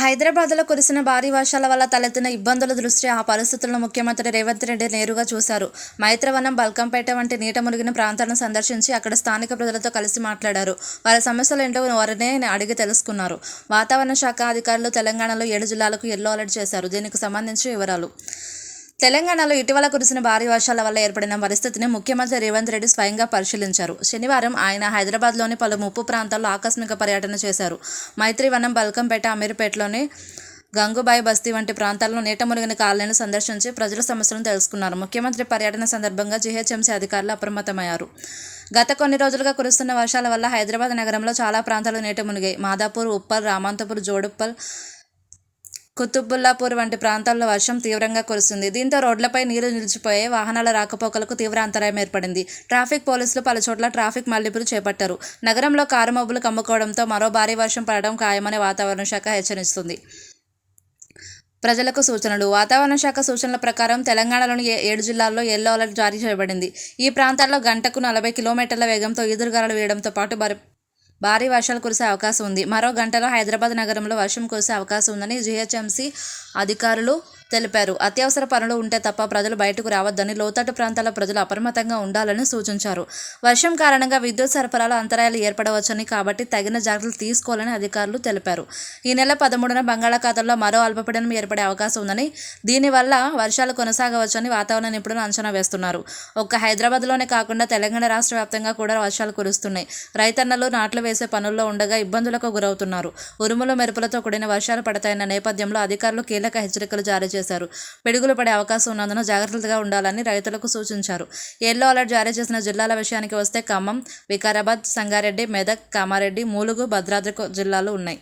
హైదరాబాద్లో కురిసిన భారీ వర్షాల వల్ల తలెత్తిన ఇబ్బందుల దృష్ట్యా ఆ పరిస్థితులను ముఖ్యమంత్రి రేవంత్ రెడ్డి నేరుగా చూశారు. మైత్రవనం బల్కంపేట వంటి నీట మునిగిన ప్రాంతాలను సందర్శించి అక్కడ స్థానిక ప్రజలతో కలిసి మాట్లాడారు. వారి సమస్యలు ఏంటో వారినే అడిగి తెలుసుకున్నారు. వాతావరణ శాఖ అధికారులు తెలంగాణలో ఏడు జిల్లాలకు ఎల్లో అలర్ట్ చేశారు. దీనికి సంబంధించి వివరాలు. తెలంగాణలో ఇటీవల కురిసిన భారీ వర్షాల వల్ల ఏర్పడిన పరిస్థితిని ముఖ్యమంత్రి రేవంత్ రెడ్డి స్వయంగా పరిశీలించారు. శనివారం ఆయన హైదరాబాద్లోని పలు ముప్పు ప్రాంతాల్లో ఆకస్మిక పర్యటన చేశారు. మైత్రివనం బల్కంపేట అమీర్పేటలోని గంగుబాయి బస్తీ వంటి ప్రాంతాల్లో నీట మునిగిన కాలనీని సందర్శించి ప్రజల సమస్యలను తెలుసుకున్నారు. ముఖ్యమంత్రి పర్యటన సందర్భంగా జీహెచ్ఎంసీ అధికారులు అప్రమత్తమయ్యారు. గత కొన్ని రోజులుగా కురుస్తున్న వర్షాల వల్ల హైదరాబాద్ నగరంలో చాలా ప్రాంతాలు నీట మునిగాయి. మాదాపూర్ ఉప్పల్ రామాంతపూర్ జోడుప్పల్ కుతుబుల్లాపూర్ వంటి ప్రాంతాల్లో వర్షం తీవ్రంగా కురుస్తుంది. దీంతో రోడ్లపై నీరు నిలిచిపోయి వాహనాల రాకపోకలకు తీవ్ర అంతరాయం ఏర్పడింది. ట్రాఫిక్ పోలీసులు పలు చోట్ల ట్రాఫిక్ మళ్ళింపులు చేపట్టారు. నగరంలో కారు మబ్బులు కమ్ముకోవడంతో మరో భారీ వర్షం పడడం ఖాయమని వాతావరణ శాఖ హెచ్చరిస్తుంది. ప్రజలకు సూచనలు. వాతావరణ శాఖ సూచనల ప్రకారం తెలంగాణలోని ఏ- ఏడు జిల్లాల్లో ఎల్లో అలర్ట్ జారీ చేయబడింది. ఈ ప్రాంతాల్లో గంటకు నలభై కిలోమీటర్ల వేగంతో ఈదురుగాలు వేయడంతో పాటు భారీ వర్షాలు కురిసే అవకాశం ఉంది. మరో గంటలో హైదరాబాద్ నగరంలో వర్షం కురిసే అవకాశం ఉందని జీహెచ్ఎంసీ అధికారులు తెలిపారు. అత్యవసర పనులు ఉంటే తప్ప ప్రజలు బయటకు రావద్దని లోతట్టు ప్రాంతాల ప్రజలు అప్రమత్తంగా ఉండాలని సూచించారు. వర్షం కారణంగా విద్యుత్ సరఫరాలో అంతరాయాలు ఏర్పడవచ్చని కాబట్టి తగిన జాగ్రత్తలు తీసుకోవాలని అధికారులు తెలిపారు. ఈ నెల పదమూడున బంగాళాఖాతంలో మరో అల్పపీడనం ఏర్పడే అవకాశం ఉందని దీనివల్ల వర్షాలు కొనసాగవచ్చని వాతావరణ నిపుణులు అంచనా వేస్తున్నారు. ఒక్క హైదరాబాద్లోనే కాకుండా తెలంగాణ రాష్ట్ర వ్యాప్తంగా కూడా వర్షాలు కురుస్తున్నాయి. రైతన్నలు నాట్లు వేసే పనుల్లో ఉండగా ఇబ్బందులకు గురవుతున్నారు. ఉరుములు మెరుపులతో కూడిన వర్షాలు పడతాయన్న నేపథ్యంలో అధికారులు కీలక హెచ్చరికలు జారీ చేశారు. పిడుగులు పడే అవకాశం ఉన్నందున జాగ్రత్తగా ఉండాలని రైతులకు సూచించారు. ఎల్లో అలర్ట్ జారీ చేసిన జిల్లాల విషయానికి వస్తే ఖమ్మం వికారాబాద్ సంగారెడ్డి మెదక్ కామారెడ్డి మూలుగు భద్రాద్రి జిల్లాలు ఉన్నాయి.